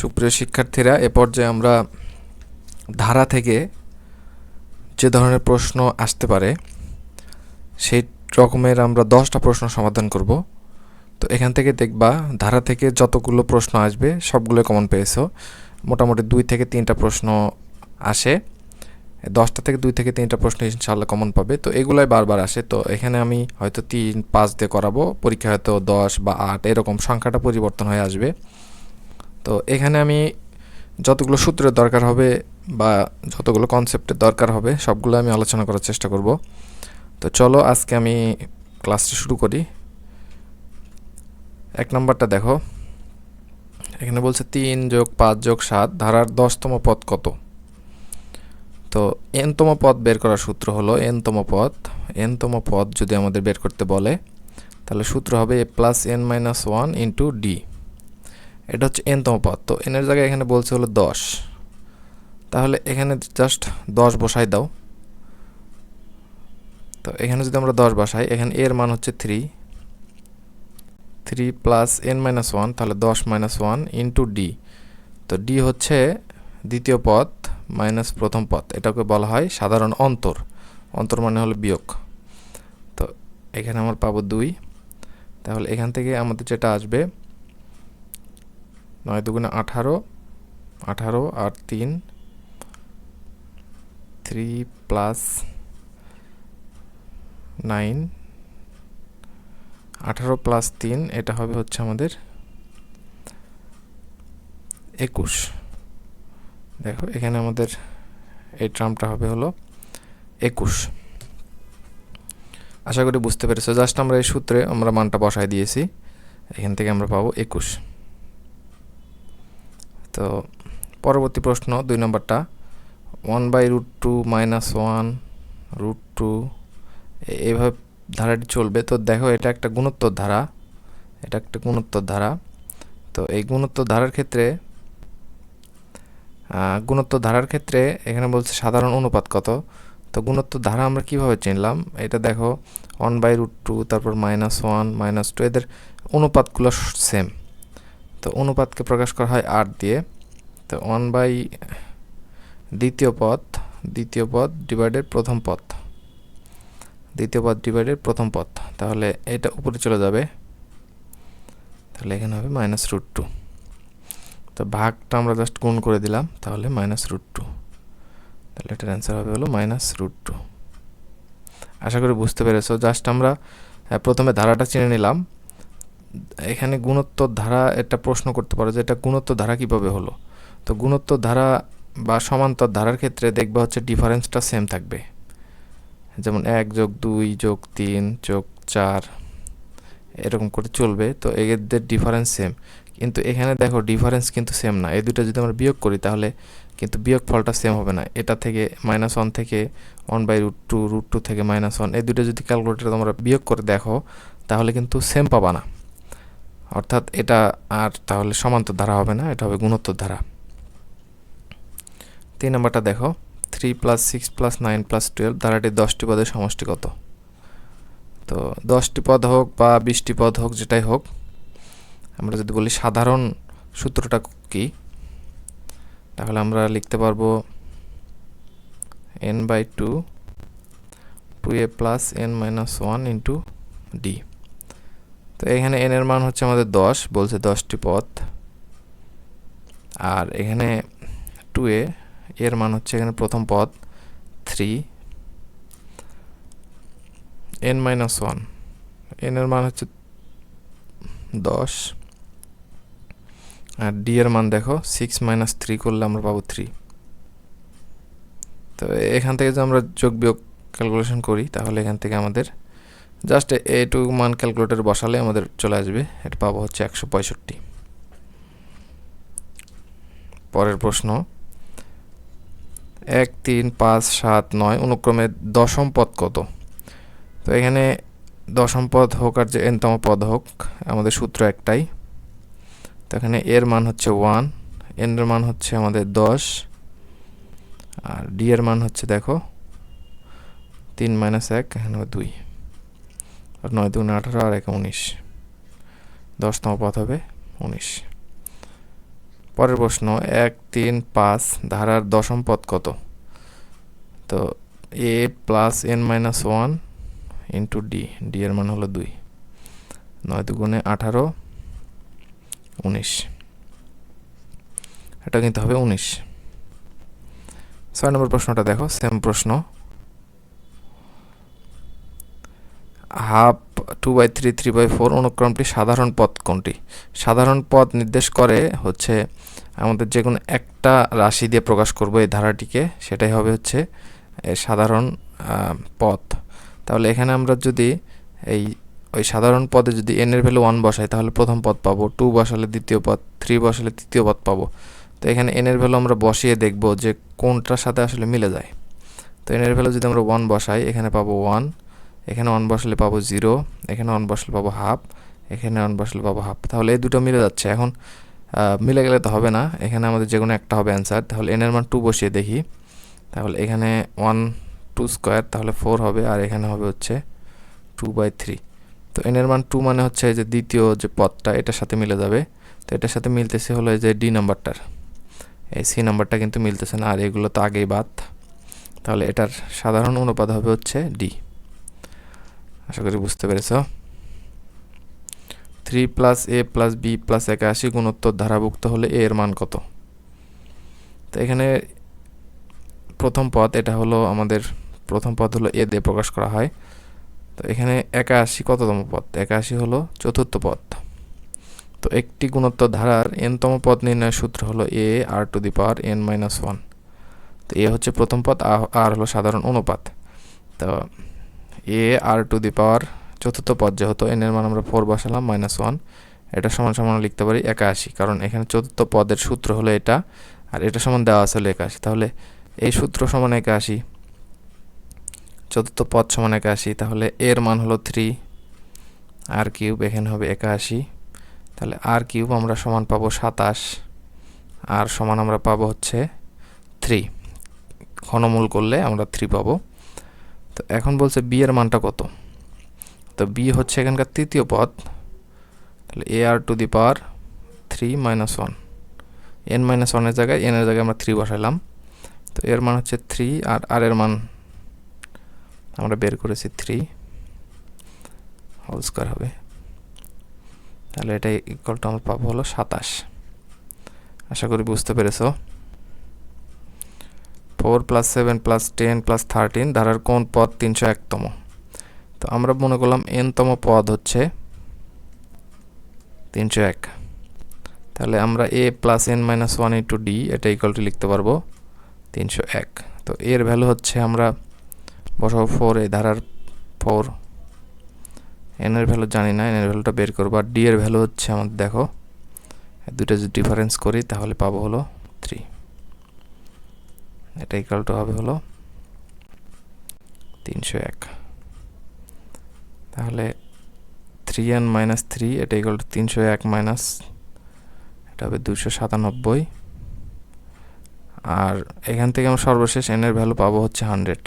সুপ্রিয় শিক্ষার্থীরা, এ পর্যায়ে আমরা ধারা থেকে যে ধরনের প্রশ্ন আসতে পারে, সেই রকমের আমরা দশটা প্রশ্ন সমাধান করব। তো এখান থেকে দেখবা, ধারা থেকে যতগুলো প্রশ্ন আসবে, সবগুলো কমন পেয়েছ। মোটামুটি দুই থেকে তিনটা প্রশ্ন আসে। দশটা থেকে দুই থেকে তিনটা প্রশ্ন ইনশাল্লাহ কমন পাবে। তো এগুলাই বারবার আসে। তো এখানে আমি হয়তো তিন, পাঁচ দিয়ে করাবো। পরীক্ষা হয়তো দশ বা আট, এরকম সংখ্যাটা পরিবর্তন হয়ে আসবে। তো এখানে আমি যতগুলো সূত্রের দরকার হবে বা যতগুলো কনসেপ্টের দরকার হবে, সবগুলো আমি আলোচনা করার চেষ্টা করব। তো চলো আজকে আমি ক্লাসটা শুরু করি। এক নম্বরটা দেখো। এখানে বলছে তিন যোগ পাঁচ যোগ সাত, ধারার দশতম পদ কত? তো এনতম পদ বের করার সূত্র হলো এনতম পদ। এনতম পদ যদি আমাদের বের করতে বলে, তাহলে সূত্র হবে A plus N minus one into D. এটা হচ্ছে এনতম পদ। তো এনের জায়গায় এখানে বলছে হলো দশ। তাহলে এখানে জাস্ট দশ বসাই দাও। তো এখানে যদি আমরা দশ বসাই, এখানে এর মান হচ্ছে three three plus N minus one তাহলে দশ মাইনাস ওয়ান ইন্টু ডি তো ডি হচ্ছে দ্বিতীয় পদ মাইনাস প্রথম পদ। এটাকে বলা হয় সাধারণ অন্তর। অন্তর মানে হলো বিয়োগ। তো এখানে আমার পাবো দুই। তাহলে এখান থেকে আমাদের যেটা আসবে নয় দুগুণে আঠারো আঠারো আর তিন থ্রি প্লাস নাইন আঠারো প্লাস তিন, এটা হবে হচ্ছে আমাদের একুশ। দেখো, এখানে আমাদের এই ট্রামটা হবে হলো একুশ। আশা করি বুঝতে পেরেছ। জাস্ট আমরা এই সূত্রে আমরা মানটা বসাই দিয়েছি। এখান থেকে আমরা পাবো একুশ। তো পরবর্তী প্রশ্ন, দুই নম্বরটা। One by root two minus one root two এইভাবে ধারাটি চলবে। তো দেখো, এটা একটা গুণোত্তর ধারা। এটা একটা গুণোত্তর ধারা। তো এই গুণোত্তর ধারার ক্ষেত্রে গুণোত্তর ধারার ক্ষেত্রে এখানে বলছে সাধারণ অনুপাত কত? তো গুণোত্তর ধারা আমরা কীভাবে চিনলাম? এটা দেখো ওয়ান বাই রুট টু তারপর মাইনাস ওয়ান মাইনাস টু এদের অনুপাতগুলো সেম তো অনুপাতকে প্রকাশ করা হয় আট দিয়ে। তো ওয়ান বাই দ্বিতীয় পদ দ্বিতীয় পদ ডিভাইডেড প্রথম পদ। দ্বিতীয় পদ ডিভাইডেড প্রথম পদ। তাহলে এটা উপরে চলে যাবে। তাহলে এখানে হবে মাইনাস রুট টু তো ভাগটা আমরা জাস্ট গুণ করে দিলাম, তাহলে মাইনাস রুট টু তাহলে এটার অ্যান্সার হবে হলো মাইনাস রুট টু আশা করি বুঝতে পেরেছ। জাস্ট আমরা প্রথমে ধারাটা চিনে নিলাম। এখানে গুণোত্তর ধারা একটা প্রশ্ন করতে পারো যে এটা গুণোত্তর ধারা কীভাবে হলো? তো গুণোত্তর ধারা বা সমান্তর ধারার ক্ষেত্রে দেখবা হচ্ছে ডিফারেন্সটা সেম থাকবে। যেমন এক যোগ দুই যোগ তিন যোগ চার, এরকম করে চলবে, তো এদের ডিফারেন্স সেম কিন্তু এখানে দেখো ডিফারেন্স কিন্তু সেম না। এই দুটো যদি আমরা বিয়োগ করি, তাহলে কিন্তু বিয়োগ ফলটা সেম হবে না। এটা থেকে মাইনাস ওয়ান থেকে one by root two root two থেকে মাইনাস ওয়ান এই দুটো যদি ক্যালকুলেটার তোমরা বিয়োগ করে দেখো, তাহলে কিন্তু সেম পাবা না। অর্থাৎ এটা আর তাহলে সমান্তর ধারা হবে না, এটা হবে গুণোত্তর ধারা। তিন নম্বরটা দেখো। Three plus six plus nine plus twelve ধারাটির দশটি পদের সমষ্টি কত? তো দশটি পদ হোক বা বিশটি পদ হোক, যেটাই হোক, আমরা যদি বলি সাধারণ সূত্রটা কি, তাহলে আমরা লিখতে পারব N by two two A plus N minus one into D তো এখানে এন এর মান হচ্ছে আমাদের দশ, বলছে দশটি পথ আর এখানে টু এ এর মান হচ্ছে এখানে প্রথম পদ three N minus one. N এর মান হচ্ছে দশ। আর ডি এর মান দেখো, সিক্স মাইনাস থ্রি করলে আমরা পাবো থ্রি। তো এখান থেকে যদি আমরা যোগ বিয়োগ ক্যালকুলেশন করি, তাহলে এখান থেকে আমাদের জাস্ট এইটুকু মান ক্যালকুলেটর বসালে আমাদের চলে আসবে। এটা পাবো হচ্ছে একশো পঁয়ষট্টি। পরের প্রশ্ন এক, তিন, পাঁচ, সাত, নয়, অনুক্রমে দশম পদ কত? তো এখানে দশম পদ হোক আর যে এনতম পদ হোক, আমাদের সূত্র একটাই। তো এখানে এর মান হচ্ছে ওয়ান, এন এর মান হচ্ছে আমাদের দশ, আর ডি এর মান হচ্ছে দেখো তিন মাইনাস এক, এখানে দুই। আর নয় দুগুণে আঠারো, আর এক উনিশ। দশতম পথ হবে উনিশ। পরের প্রশ্ন, এক, তিন, পাঁচ ধারার দশম পদ কত? তো A plus N minus one into D D এর মান হলো দুই। নয় দুগুণে আঠারো, উনিশ। এটা কিন্তু হবে উনিশ। ছয় নম্বর প্রশ্নটা দেখো সেম প্রশ্ন। Half two by three three by four অনুক্রমটি সাধারণ পথ কোনটি? সাধারণ পথ নির্দেশ করে হচ্ছে আমাদের যে কোনো একটা রাশি দিয়ে প্রকাশ করব এই ধারাটিকে, সেটাই হবে হচ্ছে সাধারণ পথ। তাহলে এখানে আমরা যদি এই, ওই সাধারণ পদে যদি এন এর ভ্যালু ওয়ান বসাই, তাহলে প্রথম পদ পাবো। টু বসালে দ্বিতীয় পদ থ্রি বসালে তৃতীয় পদ পাবো। তো এখানে এন এর ভ্যালু আমরা বসিয়ে দেখব যে কোনটার সাথে আসলে মিলে যায়। তো এন এর ভ্যালু যদি আমরা ওয়ান বসাই, এখানে পাবো ওয়ান এখানে ওয়ান বসলে পাবো জিরো এখানে ওয়ান বসলে পাবো হাফ এখানে ওয়ান বসলে পাবো হাফ তাহলে এই দুটো মিলে যাচ্ছে। এখন মিলে গেলে তো হবে না। এখানে আমাদের যে কোনো একটা হবে অ্যান্সার তাহলে এন এর মান টু বসিয়ে দেখি। তাহলে এখানে ওয়ান টু স্কোয়ার তাহলে ফোর হবে। আর এখানে হবে হচ্ছে টু বাই থ্রি তো এন এর মান টু মানে হচ্ছে যে দ্বিতীয় যে পদটা, এটার সাথে মিলে যাবে। তো এটার সাথে মিলতেছে হলো এই যে ডি নাম্বারটার এই সি নাম্বারটা কিন্তু মিলতেছে না। আর এগুলো তো আগেই বাদ। তাহলে এটার সাধারণ অনুপাত হবে হচ্ছে ডি আশা করি বুঝতে পেরেছ। Three plus A plus B plus একাশি গুণোত্তর ধারাভুক্ত হলে এ এর মান কত? তো এখানে প্রথম পদ, এটা হলো আমাদের প্রথম পদ হলো এ দিয়ে প্রকাশ করা হয়। তো এখানে একাশি কততম পদ? একাশি হলো চতুর্থ পদ। তো একটি গুণোত্তর ধারার এনতম পদ নির্ণয়ের সূত্র হলো A R to the power N minus one তো এ হচ্ছে প্রথম পদ, আর হলো সাধারণ অনুপাত। তো এ আর টু দি পাওয়ার চতুর্থ পদ যেহেতু এন এর মান আমরা ফোর বসালাম মাইনাস ওয়ান এটা সমান সমান লিখতে পারি একাশি, কারণ এখানে চতুর্থ পদের সূত্র হলো এটা, আর এটা সমান দেওয়া আছে হলো একাশি। তাহলে এই সূত্র সমান একাশি, চতুর্থ পদ সমান একাশি, তাহলে এর মান হলো থ্রি আর কিউব এখানে হবে একাশি। তাহলে আর কিউব আমরা সমান পাবো সাতাশ আর সমান আমরা পাবো হচ্ছে থ্রি ঘনমূল করলে আমরা থ্রি পাবো। তো এখন বলছে বি এর মানটা কত? তো বি হচ্ছে এখানকার তৃতীয় পদ। তাহলে A R to the power three minus one N minus ওয়ানের জায়গায় এনের জায়গায় আমরা থ্রি বসাইলাম। তো এর মান হচ্ছে থ্রি আর আর এর মান আমরা বের করেছি থ্রি হোল স্কোয়ার হবে। তাহলে এটা ইকুয়ালটা আমরা পাবো হলো সাতাশ। আশা করি বুঝতে পেরেছ। Four plus seven plus ten plus thirteen ধারার কোন পদ তিনশো একতম? তো আমরা মনে করলাম এনতম পদ হচ্ছে তিনশো এক। তাহলে আমরা A plus N minus one into D, এটা ইকুয়ালটি লিখতে পারব তিনশো এক। তো এর ভ্যালু হচ্ছে আমরা বসাবো ফোর এই ধারার ফোর এন এর ভ্যালু জানি না এন এর ভ্যালুটা বের করব। আর ডি এর ভ্যালু হচ্ছে আমাদের দেখো দুটো যদি ডিফারেন্স করি তাহলে পাবো হলো থ্রি এটা ইকালটা হবে হলো তিনশো এক। তাহলে থ্রি এন মাইনাস থ্রি এটা ইকাল টু তিনশো এক মাইনাস এটা হবে দুশো সাতানব্বই। আর এখান থেকে আমরা সর্বশেষ এনের ভ্যালু পাবো হচ্ছে হান্ড্রেড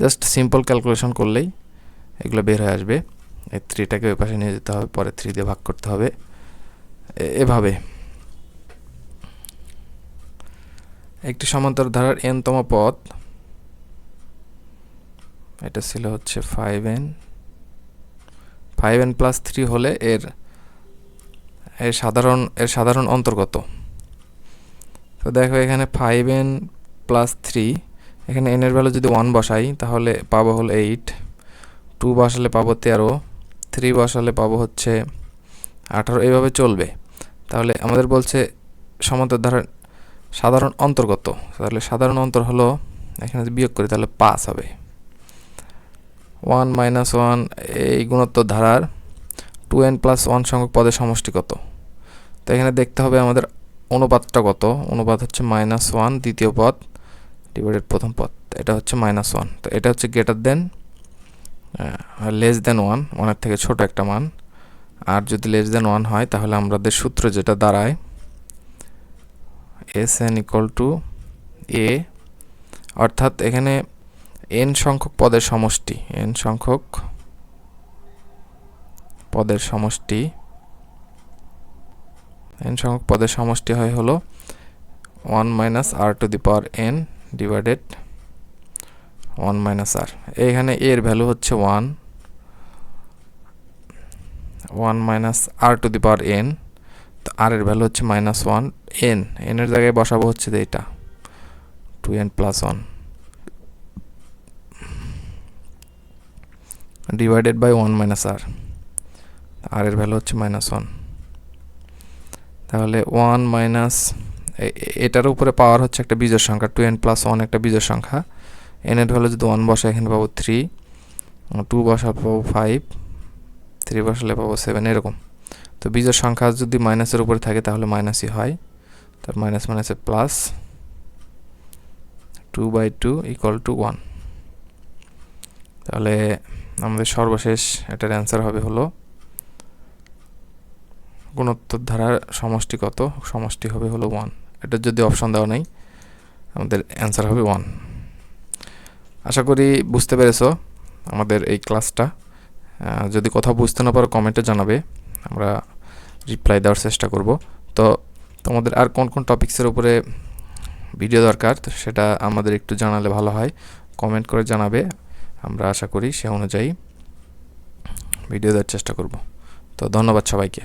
জাস্ট সিম্পল ক্যালকুলেশন করলেই এগুলো বের হয়ে আসবে। এই থ্রিটাকে ওই পাশে নিয়ে যেতে হবে, পরে থ্রি দিয়ে ভাগ করতে হবে। এভাবে। একটি সমান্তর ধারার এনতম পথ এটা ছিল হচ্ছে five N five N plus three হলে এর এর সাধারণ এর সাধারণ অন্তর্গত তো দেখো এখানে ফাইভ এন প্লাস থ্রি এখানে এনের ভ্যালু যদি ওয়ান বসাই, তাহলে পাবো হলো এইট টু বসালে পাবো তেরো। থ্রি বসালে পাবো হচ্ছে আঠারো। এইভাবে চলবে। তাহলে আমাদের বলছে সমান্তর ধারা সাধারণ অন্তর্গত। তাহলে সাধারণ অন্তর হলো, এখানে যদি বিয়োগ করি তাহলে পাঁচ হবে। ওয়ান মাইনাস ওয়ান, এই গুণোত্তর ধারার টু এন প্লাস ওয়ান সংখ্যক পদের সমষ্টি কত? তো এখানে দেখতে হবে আমাদের অনুপাতটা কত। অনুপাত হচ্ছে মাইনাস ওয়ান, দ্বিতীয় পদ ডিভাইডেড প্রথম পদ। এটা হচ্ছে মাইনাস ওয়ান। তো এটা হচ্ছে greater than less than one, ওয়ানের থেকে ছোট একটা মান। আর যদি লেস দেন ওয়ান হয়, তাহলে আমাদের সূত্র যেটা দাঁড়ায় S N equal to A অর্থাৎ এখানে এন সংখ্যক পদের সমষ্টি এন সংখ্যক পদের সমষ্টি এন সংখ্যক পদের সমষ্টি হয় হলো one minus R to the power N divided one minus R এখানে এর ভ্যালু হচ্ছে one one minus R to the power N তো আর এর ভ্যালু হচ্ছে মাইনাস ওয়ান এন এনের জায়গায় বসাবো হচ্ছে যে এটা two N plus one divided by one minus R R এর ভ্যালু হচ্ছে মাইনাস ওয়ান তাহলে ওয়ান মাইনাস এটার উপরে পাওয়ার হচ্ছে একটা বীজের সংখ্যা টু এন প্লাস ওয়ান একটা বীজের সংখ্যা। এন এর ভ্যালু যদি ওয়ান বসে এখানে পাবো থ্রি টু বসা পাবো ফাইভ থ্রি বসালে পাবো সেভেন এরকম। তো বীজের সংখ্যা যদি মাইনাসের উপরে থাকে তাহলে মাইনাসই হয়। তার মাইনাস মাইনাসে plus two by two equal to one তাহলে আমাদের সর্বশেষ এটার অ্যান্সার হবে হলো গুণোত্তর ধারার সমষ্টি কত? সমষ্টি হবে হলো ওয়ান এটার যদি অপশন দেওয়া নেই, আমাদের অ্যান্সার হবে ওয়ান আশা করি বুঝতে পেরেছ আমাদের এই ক্লাসটা যদি কোথাও বুঝতে না পারো কমেন্টে জানাবে। আমরা রিপ্লাই দেওয়ার চেষ্টা করব। তো তোমাদের আর কোন কোন টপিক্সের উপরে ভিডিও দরকার, তো সেটা আমাদের একটু জানালে ভালো হয়। কমেন্ট করে জানাবে। আমরা আশা করি সে অনুযায়ী ভিডিও দেওয়ার চেষ্টা করব। তো ধন্যবাদ সবাইকে।